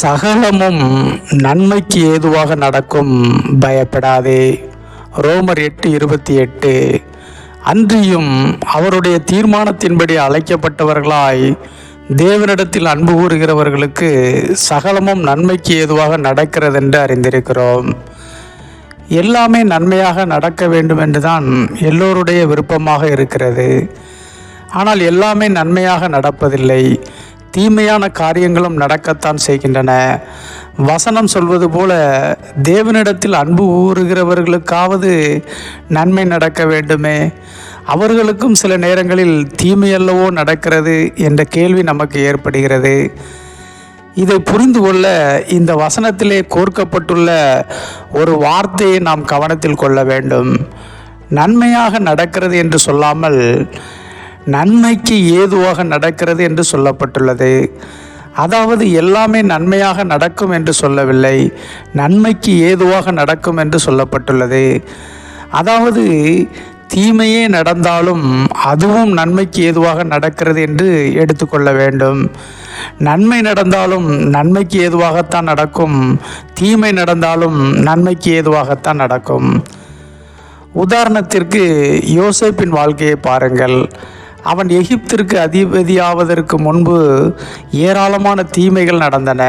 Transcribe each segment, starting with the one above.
சகலமும் நன்மைக்கு ஏதுவாக நடக்கும். பயப்படாதே. ரோமர் எட்டு இருபத்தி எட்டு. அன்றியும் அவருடைய தீர்மானத்தின்படி அழைக்கப்பட்டவர்களாய் தேவனிடத்தில் அன்பு கூறுகிறவர்களுக்கு சகலமும் நன்மைக்கு ஏதுவாக நடக்கிறதென்று அறிந்திருக்கிறோம். எல்லாமே நன்மையாக நடக்க வேண்டும் என்றுதான் எல்லோருடைய விருப்பமாக இருக்கிறது. ஆனால் எல்லாமே நன்மையாக நடப்பதில்லை. தீமையான காரியங்களும் நடக்கத்தான் செய்கின்றன. வசனம் சொல்வது போல தேவனிடத்தில் அன்பு ஊறுகிறவர்களுக்காவது நன்மை நடக்க வேண்டுமே. அவர்களுக்கும் சில நேரங்களில் தீமையல்லவோ நடக்கிறது என்ற கேள்வி நமக்கு ஏற்படுகிறது. இதை புரிந்து கொள்ள இந்த வசனத்திலே கோர்க்கப்பட்டுள்ள ஒரு வார்த்தையை நாம் கவனத்தில் கொள்ள வேண்டும். நன்மையாக நடக்கிறது என்று சொல்லாமல் நன்மைக்கு ஏதுவாக நடக்கிறது என்று சொல்லப்பட்டுள்ளது. அதாவது எல்லாமே நன்மையாக நடக்கும் என்று சொல்லவில்லை. நன்மைக்கு ஏதுவாக நடக்கும் என்று சொல்லப்பட்டுள்ளது. அதாவது தீமையே நடந்தாலும் அதுவும் நன்மைக்கு ஏதுவாக நடக்கிறது என்று எடுத்துக்கொள்ள வேண்டும். நன்மை நடந்தாலும் நன்மைக்கு ஏதுவாகத்தான் நடக்கும். தீமை நடந்தாலும் நன்மைக்கு ஏதுவாகத்தான் நடக்கும். உதாரணத்திற்கு யோசேப்பின் வாழ்க்கையை பாருங்கள். அவன் எகிப்திற்கு அதிபதியாவதற்கு முன்பு ஏராளமான தீமைகள் நடந்தன.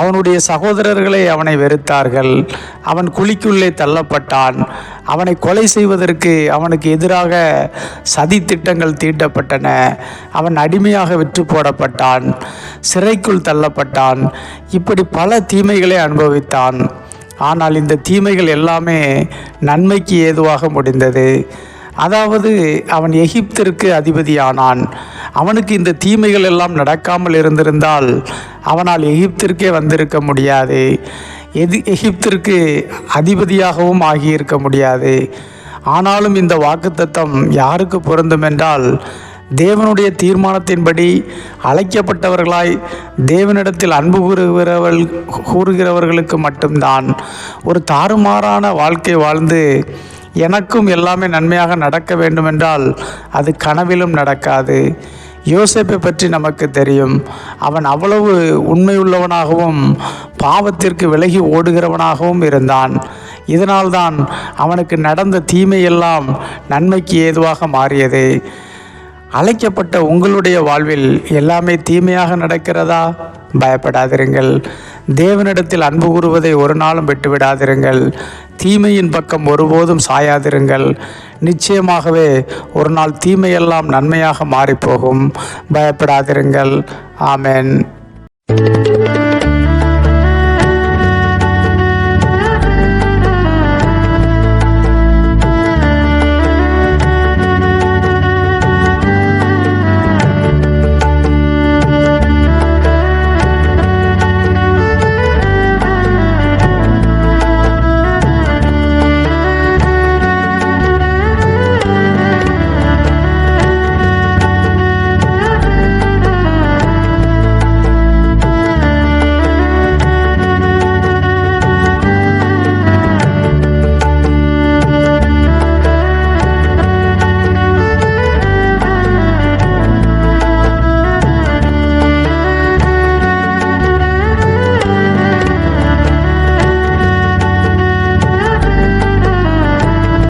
அவனுடைய சகோதரர்களை அவனை வெறுத்தார்கள். அவன் குழிக்குள்ளே தள்ளப்பட்டான். அவனை கொலை செய்வதற்கு அவனுக்கு எதிராக சதி திட்டங்கள் தீட்டப்பட்டன. அவன் அடிமையாக விற்று போடப்பட்டான். சிறைக்குள் தள்ளப்பட்டான். இப்படி பல தீமைகளை அனுபவித்தான். ஆனால் இந்த தீமைகள் எல்லாமே நன்மைக்கு ஏதுவாக முடிந்தது. அதாவது அவன் எகிப்திற்கு அதிபதியானான். அவனுக்கு இந்த தீமைகள் எல்லாம் நடக்காமல் இருந்திருந்தால் அவனால் எகிப்திற்கே வந்திருக்க முடியாது. எது எகிப்திற்கு அதிபதியாகவும் ஆகியிருக்க முடியாது. ஆனாலும் இந்த வாக்குத்தத்தம் யாருக்கு பொருந்தும் என்றால் தேவனுடைய தீர்மானத்தின்படி அழைக்கப்பட்டவர்களாய் தேவனிடத்தில் அன்பு கூறுகிறவர்கள் கூறுகிறவர்களுக்கு மட்டும்தான். ஒரு தாறுமாறான வாழ்க்கை வாழ்ந்து எனக்கும் எல்லாமே நன்மையாக நடக்க வேண்டுமென்றால் அது கனவிலும் நடக்காது. யோசேப்பை பற்றி நமக்கு தெரியும். அவன் அவ்வளவு உண்மையுள்ளவனாகவும் பாவத்திற்கு விலகி ஓடுகிறவனாகவும் இருந்தான். இதனால்தான் அவனுக்கு நடந்த தீமையெல்லாம் நன்மைக்கு ஏதுவாக மாறியது. அழைக்கப்பட்ட உங்களுடைய வாழ்வில் எல்லாமே தீமையாக நடக்கிறதா? பயப்படாதிருங்கள். தேவனிடத்தில் அன்பு கூறுவதை ஒரு நாளும் விட்டுவிடாதிருங்கள். தீமையின் பக்கம் ஒருபோதும் சாயாதிருங்கள். நிச்சயமாகவே ஒரு நாள் தீமையெல்லாம் நன்மையாக மாறிப்போகும். பயப்படாதிருங்கள். ஆமென்.